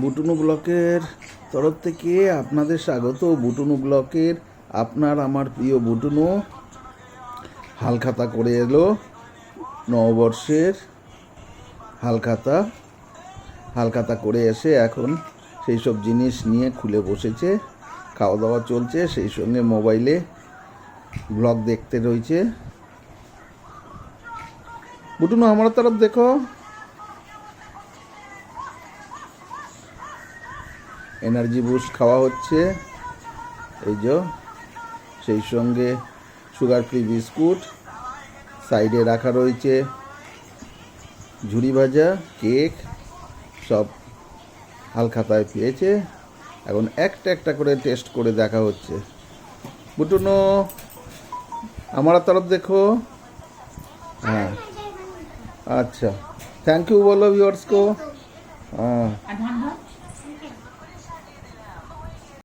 বুটুনু ব্লকের তরফ থেকে আপনাদের স্বাগত। বুটুনু ব্লকের আপনার আমার প্রিয় বুটুনু হালখাতা করে এলো নববর্ষের হালখাতা। হালখাতা করে এসে এখন সেই সব জিনিস নিয়ে খুলে বসেছে খাওয়া দাওয়া চলছে, সেই সঙ্গে মোবাইলে ব্লগ দেখতে রয়েছে। বুটুনু, আমার তরফ দেখো। এনার্জি বুস্ট খাওয়া হচ্ছে। এই যে, সেই সঙ্গে সুগার ফ্রি বিস্কুট সাইডে রাখা রয়েছে। ঝুড়ি ভাজা কেক সব হালখাতায় পেয়েছে। এখন একটা একটা করে টেস্ট করে দেখা হচ্ছে। বুটুনো, আমার তরফ দেখো। হ্যাঁ। আচ্ছা। থ্যাংক ইউ বলো ভিউয়ার্স কো হ্যাঁ